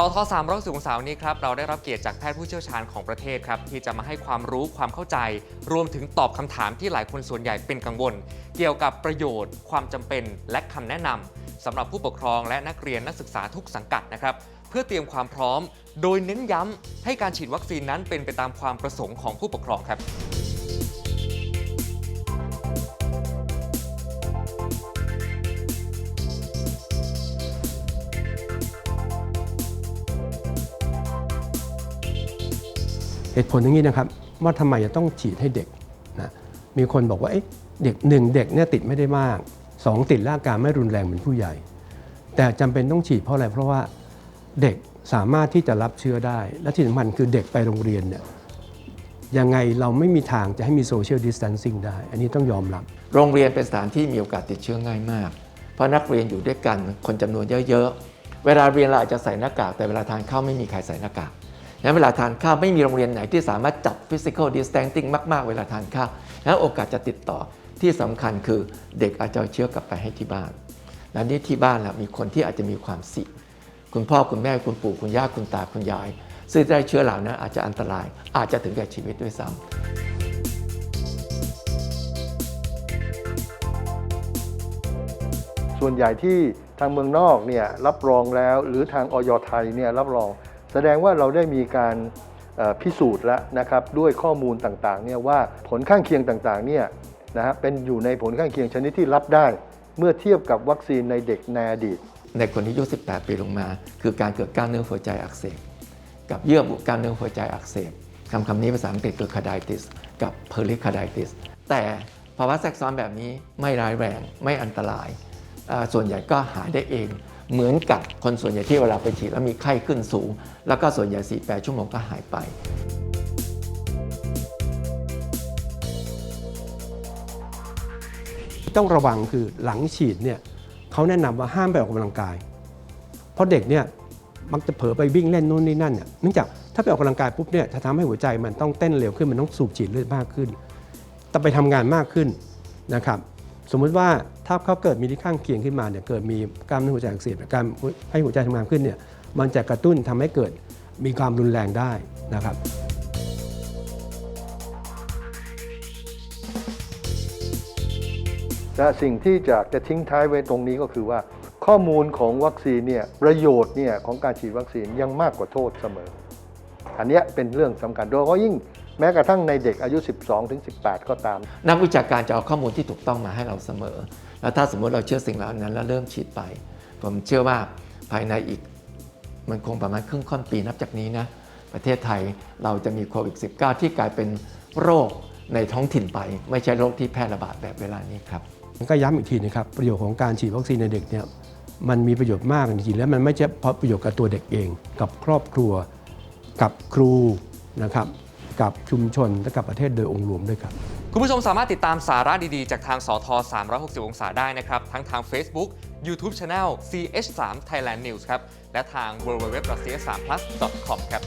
สท3 6 0องศาวันนี้ครับเราได้รับเกียรติจากแพทย์ผู้เชี่ยวชาญของประเทศครับที่จะมาให้ความรู้ความเข้าใจ รวมถึงตอบคำถามที่หลายคนส่วนใหญ่เป็นกังวล เกี่ยวกับประโยชน์ ความจำเป็น และคำแนะนำสำหรับผู้ปกครองและนักเรียนนักศึกษาทุกสังกัดนะครับเพื่อเตรียมความพร้อม โดยเน้นย้ำให้การฉีดวัคซีนนั้นเป็นไปตามความประสงค์ของผู้ปกครองครับ ตุผลอย่างนี้นะครับว่าทำไมจะต้องฉีดให้เด็กนะมีคนบอกว่าเด็กหนึ่งเด็กเนี่ยติดไม่ได้มากสองติดแล้วอาการไม่รุนแรงเหมือนผู้ใหญ่ แต่จำเป็นต้องฉีดเพราะอะไรเพราะว่าเด็กสามารถที่จะรับเชื้อได้ และที่สำคัญคือเด็กไปโรงเรียนเนี่ยยังไงเราไม่มีทางจะให้มีโซเชียลดิส a ทนซิ่งได้ อันนี้ต้องยอมรับ โรงเรียนเป็นสถานที่มีโอกาสติดเชื้อง่ายมาก เพราะนักเรียนอยู่ด้วยกันคนจำนวนเยอะๆ เวลาเรียนเราอาจจะใส่หน้ากาก แต่เวลาทานข้าวไม่มีใครใส่หน้ากาก งั้นเวลาทานข้าวไม่มีโรงเรียนไหนที่สามารถจัด physical distancing มาก ๆ เวลาทานข้าวแล้วโอกาสจะติดต่อที่สำคัญคือเด็กอาจจะเชื้อกลับไปให้ที่บ้านแล้วนี่ที่บ้านล่ะมีคนที่อาจจะมีความเสี่ยงคุณพ่อคุณแม่คุณปู่คุณย่าคุณตาคุณยาย ซึ่งได้เชื้อเหล่านั้นอาจจะอันตราย อาจจะถึงแก่ชีวิตด้วยซ้ำส่วนใหญ่ที่ทางเมืองนอกเนี่ยรับรองแล้ว หรือทางออยไทยเนี่ยรับรอง แสดงว่าเราได้มีการพิสูจน์แล้วนะครับด้วยข้อมูลต่างๆเนี่ยว่าผลข้างเคียงต่างๆเนี่ยนะฮะเป็นอยู่ในผลข้างเคียงชนิดที่รับได้ เมื่อเทียบกับวัคซีนในเด็กในอดีตในคนที่อายุ 18 ปีลงมา คือการเกิดกล้ามเนื้อหัวใจอักเสบกับเยื่อบุกล้ามเนื้อหัวใจอักเสบคำคำนี้ภาษาอังกฤษคือ carditis กับ pericarditis แต่ภาวะแทรกซ้อนแบบนี้ไม่ร้ายแรงไม่อันตราย ส่วนใหญ่ก็หายได้เอง เหมือนกับคนส่วนใหญ่ที่เวลาไปฉีดแล้วมีไข้ขึ้นสูง แล้วก็ส่วนใหญ่48 ชั่วโมงก็หายไปต้องระวังคือหลังฉีดเนี่ยเขาแนะนำว่าห้ามไปออกกำลังกาย เพราะเด็กเนี่ยมักจะเผลอไปวิ่งเล่นนู่นนี่นั่นเนี่ยเนื่องจากถ้าไปออกกำลังกายปุ๊บเนี่ยจะทำให้หัวใจมันต้องเต้นเร็วขึ้นมันต้องสูบฉีดเลือดมากขึ้นต้องไปทำงานมากขึ้นนะครับ สมมุติว่า ถ้าเขาเกิดมีที่ข้างเคียงขึ้นมาเนี่ยเกิดมีกล้ามเนื้อหัวใจอักเสบการให้หัวใจทำงานขึ้นเนี่ยมันจะกระตุ้นทำให้เกิดมีความรุนแรงได้นะครับและสิ่งที่จะจะทิ้งท้ายไว้ตรงนี้ก็คือว่า ข้อมูลของวัคซีนเนี่ยประโยชน์เนี่ยของการฉีดวัคซีนยังมากกว่าโทษเสมอ อันเนี้ยเป็นเรื่องสำคัญโดยเฉพาะยิ่งแม้กระทั่งในเด็กอายุ 12ถึง18 ก็ตาม นักวิชาการจะเอาข้อมูลที่ถูกต้องมาให้เราเสมอ แล้วถ้าสมมติเราเชื่อสิ่งเหล่านั้นแล้วเริ่มฉีดไป ผมเชื่อว่าภายในอีกมันคงประมาณครึ่งค่อนปีนับจากนี้นะประเทศไทยเราจะมีโควิด -19 ที่กลายเป็นโรคในท้องถิ่นไป ไม่ใช่โรคที่แพร่ระบาดแบบเวลานี้ครับก็ย้ำอีกทีนะครับประโยชน์ของการฉีดวัคซีนในเด็กเนี่ยมันมีประโยชน์มากจริงๆแล้วมันไม่ใช่เพราะประโยชน์กับตัวเด็กเอง กับครอบครัว กับครูนะครับกับชุมชนและกับประเทศโดยองค์รวมด้วยครับ คุณผู้ชมสามารถติดตามสาระดีๆ จากทางสท360 องศาได้นะครับ ทั้งทาง Facebook YouTube Channel CH3 Thailand News ครับ และทาง www.cs3plus.com ครับ